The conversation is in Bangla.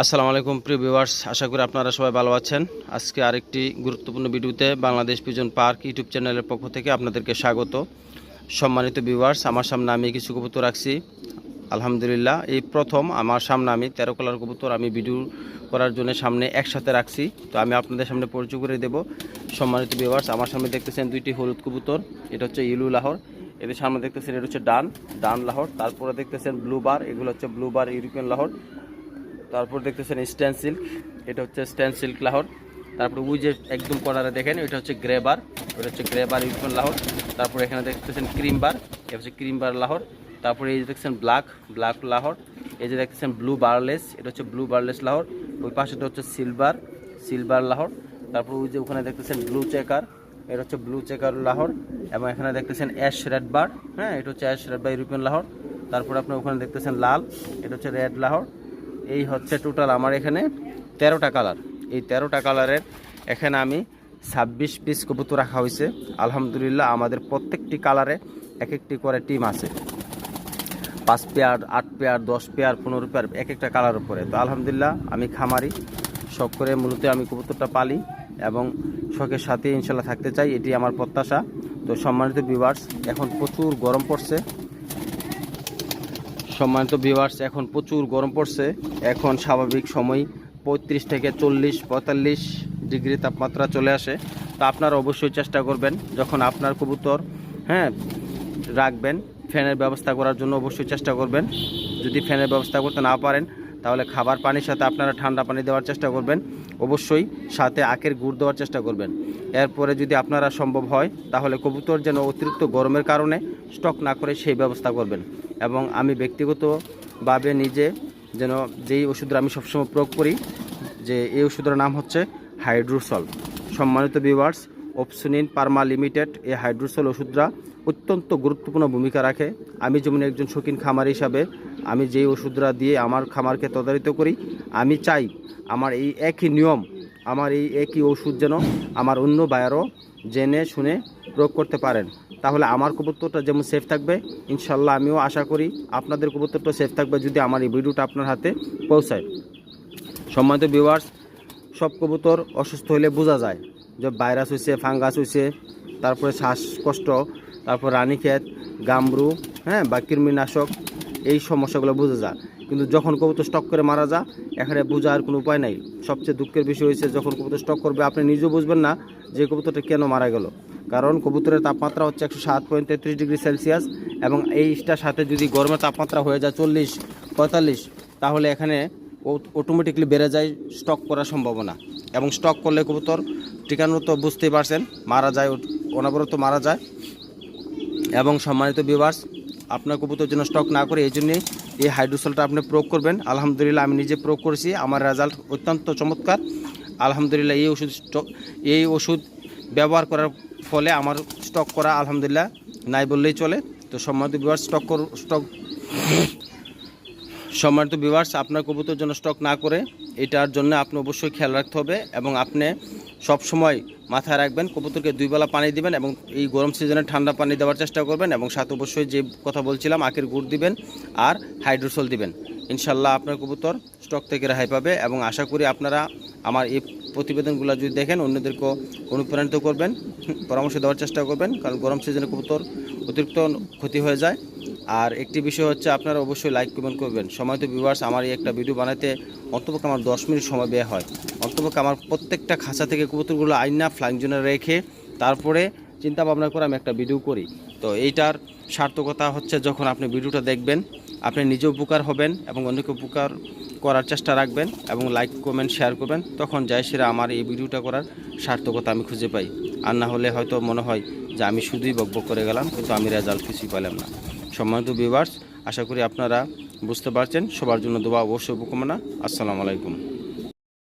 আসসালামু আলাইকুম, প্রিয় ভিউয়ার্স। আশা করি আপনারা সবাই ভালো আছেন। আজকে আরেকটি গুরুত্বপূর্ণ ভিডিওতে বাংলাদেশ পিজন পার্ক ইউটিউব চ্যানেলের পক্ষ থেকে আপনাদেরকে স্বাগত। সম্মানিত ভিউয়ার্স, আমার সামনে আমি কিছু কবুতর রাখছি। আলহামদুলিল্লাহ, এই প্রথম আমার সামনে আমি তেরো কলার কবুতর আমি ভিডিও করার জন্য সামনে একসাথে রাখছি। তো আমি আপনাদের সামনে পরিচয় করে দেব। সম্মানিত ভিউয়ার্স, আমার সামনে দেখতেছেন দুইটি হলুদ কবুতর। এটা হচ্ছে ইলু লাহর। এদের সামনে দেখতেছেন এটা হচ্ছে ডান ডান লাহর। তারপরে দেখতেছেন ব্লু বার, এগুলো হচ্ছে ব্লু বার ইউরোপিয়ান লাহর। তারপর দেখতেছেন স্ট্যান্ড সিল্ক, এটা হচ্ছে স্ট্যান্ড সিল্ক লাহোর। তারপর ওই যে একদম কর্নারে দেখেন, এটা হচ্ছে গ্রেবার ওটা হচ্ছে গ্রেবার ইউরোপিয়ান লাহোর। তারপর এখানে দেখতেছেন ক্রিম বার, এটা হচ্ছে ক্রিম বার লাহোর। তারপরে এই যে দেখছেন ব্ল্যাক ব্ল্যাক লাহোর। এই যে দেখতেছেন ব্লু বারলেস, এটা হচ্ছে ব্লু বারলেস লাহোর। ওই পাশেটা হচ্ছে সিলভার সিলভার লাহোর। তারপর ওই যে ওখানে দেখতেছেন ব্লু চেকার, এটা হচ্ছে ব্লু চেকার লাহোর। এবং এখানে দেখতেছেন অ্যাশ রেড বার হ্যাঁ এটা হচ্ছে ash red bar European Lahore. তারপর আপনার ওখানে দেখতেছেন লাল, এটা হচ্ছে রেড লাহোর। এই হচ্ছে টোটাল আমার এখানে তেরোটা কালার এই তেরোটা কালারের এখানে আমি ছাব্বিশ পিস কবুতর রাখা হয়েছে। আলহামদুলিল্লাহ আমাদের প্রত্যেকটি কালারে এক একটি করে টিম আছে। পাঁচ পেয়ার আট পেয়ার দশ পেয়ার পনেরো পেয়ার এক একটা কালার উপরে। তো আলহামদুলিল্লাহ আমি খামারি, শখ করে মূলত আমি কবুতরটা পালি এবং শখের সাথে ইনশাল্লাহ থাকতে চাই, এটি আমার প্রত্যাশা। তো সম্মানিত ভিউয়ার্স এখন প্রচুর গরম পড়ছে। সম্মানিত ভিউয়ার্স এখন প্রচুর গরম পড়ছে। এখন স্বাভাবিক সময় পঁয়ত্রিশ থেকে চল্লিশ, পঁয়তাল্লিশ ডিগ্রি তাপমাত্রা চলে আসে। তো আপনারা অবশ্যই চেষ্টা করবেন, যখন আপনার কবুতর হ্যাঁ রাখবেন, ফ্যানের ব্যবস্থা করার জন্য অবশ্যই চেষ্টা করবেন। যদি ফ্যানের ব্যবস্থা করতে না পারেন, তাহলে খাবার পানির সাথে আপনারা ঠান্ডা পানি দেওয়ার চেষ্টা করবেন। অবশ্যই সাথে আখের গুড় দেওয়ার চেষ্টা করবেন। এরপরে যদি আপনারা সম্ভব হয়, তাহলে কবুতর যেন অতিরিক্ত গরমের কারণে স্টক না করে সেই ব্যবস্থা করবেন। এবং আমি ব্যক্তিগতভাবে নিজে যেন যেই ওষুধটা আমি সবসময় প্রয়োগ করি, যে এই ওষুধের নাম হচ্ছে হাইড্রোসল। সম্মানিত ভিউয়ার্স অপসনিন পার্মা লিমিটেড এই হাইড্রোসল ওষুধরা অত্যন্ত গুরুত্বপূর্ণ ভূমিকা রাখে। আমি যেমন একজন শৌখিন খামার হিসাবে আমি যেই ওষুধটা দিয়ে আমার খামারকে তদারিত করি, আমি চাই আমার এই একই নিয়ম, আমার এই একই ওষুধ যেন আমার অন্য বায়ারও জেনে শুনে প্রয়োগ করতে পারেন। তাহলে আমার কবুতরটা যেমন সেফ থাকবে, ইনশাল্লাহ আমিও আশা করি আপনাদের কবুতরটা সেফ থাকবে যদি আমার এই ভিডিওটা আপনার হাতে পৌঁছায়। সম্মানিত ভিউয়ার্স সব কবুতর অসুস্থ হলে বোঝা যায় যে ভাইরাস হয়েছে ফাঙ্গাস হয়েছে তারপরে শ্বাসকষ্ট, তারপর রানীক্ষেত গামরু হ্যাঁ বা কৃমিনাশক, এই সমস্যাগুলো বোঝা যায়। কিন্তু যখন কবুতর স্টক করে মারা যা এখানে বোঝার কোনো উপায় নাই। সবচেয়ে দুঃখের বিষয় হয়েছে যখন কবুতর স্টক করবে, আপনি নিজেও বুঝবেন না যে কবুতরটা কেন মারা গেল। কারণ কবুতরের তাপমাত্রা হচ্ছে একশো সাত পয়েন্ট তেত্রিশ ডিগ্রি সেলসিয়াস এবং এইটার সাথে যদি গরমের তাপমাত্রা হয়ে যায় চল্লিশ, পঁয়তাল্লিশ, তাহলে এখানে অটোমেটিকলি বেড়ে যায় স্টক করার সম্ভাবনা। এবং স্টক করলে কবুতর ঠিকানো তো বুঝতেই পারছেন, মারা যায় অনবরত মারা যায়। এবং সম্মানিত বিভার্স আপনার কবুতর যেন স্টক না করে এই জন্যে এই হাইড্রোসলটা আপনি প্রয়োগ করবেন। আলহামদুলিল্লাহ, আমি নিজে প্রয়োগ করেছি, আমার রেজাল্ট অত্যন্ত চমৎকার। আলহামদুলিল্লাহ, এই ওষুধ স্টক এই ওষুধ ব্যবহার করার ফলে আমার স্টক করা আলহামদুলিল্লাহ নাই বললেই চলে। তো সম্মানিত বিভার্স স্টক স্টক সম্মানিত বিভার্স আপনার কবুতর জন্য স্টক না করে এটার জন্য আপনি অবশ্যই খেয়াল রাখতে হবে এবং আপনি সব সময় মাথায় রাখবেন, কবুতরকে দুই বেলা পানি দিবেন এবং এই গরম সিজনে ঠান্ডা পানি দেওয়ার চেষ্টা করবেন এবং সাথে অবশ্যই যে কথা বলছিলাম, আখের গুড় দিবেন আর হাইড্রোসল দিবেন। ইনশাল্লাহ আপনার কবুতর স্টক থেকে রেহাই পাবে এবং আশা করি আপনারা আমার এই প্রতিবেদনগুলো যদি দেখেন, অন্যদেরকেও অনুপ্রাণিত করবেন, পরামর্শ দেওয়ার চেষ্টা করবেন, কারণ গরম সিজনে কবুতর অতিরিক্ত ক্ষতি হয়ে যায়। আর একটি বিষয় হচ্ছে, আপনারা অবশ্যই লাইক কমেন্ট করবেন। সময় তো ভিউয়ার্স আমার এই একটা ভিডিও বানাতে অন্তপক্ষে আমার দশ মিনিট সময় ব্যয় হয়। অন্তপক্ষে আমার প্রত্যেকটা খাঁচা থেকে কবুতরগুলো আইনা ফ্লাইং জোনে রেখে তারপরে চিন্তা ভাবনা করে আমি একটা ভিডিও করি। তো এইটার সার্থকতা হচ্ছে যখন আপনি ভিডিওটা দেখবেন, আপনি নিজে উপকার হবেন এবং অন্যকে উপকার করার চেষ্টা রাখবেন এবং লাইক কমেন্ট শেয়ার করবেন। তখন যাই সেরা আমার এই ভিডিওটা করার সার্থকতা আমি খুঁজে পাই। আর না হলে হয়তো মনে হয় যে আমি শুধুই বকবক করে গেলাম, কিন্তু আমি রেজাল্ট কিছুই পেলাম না। সম্মানিত ভিউয়ার্স আশা করি আপনারা বুঝতে পারছেন। সবার জন্য দোয়া, অবশ্যই শুভকামনা আসসালামু আলাইকুম।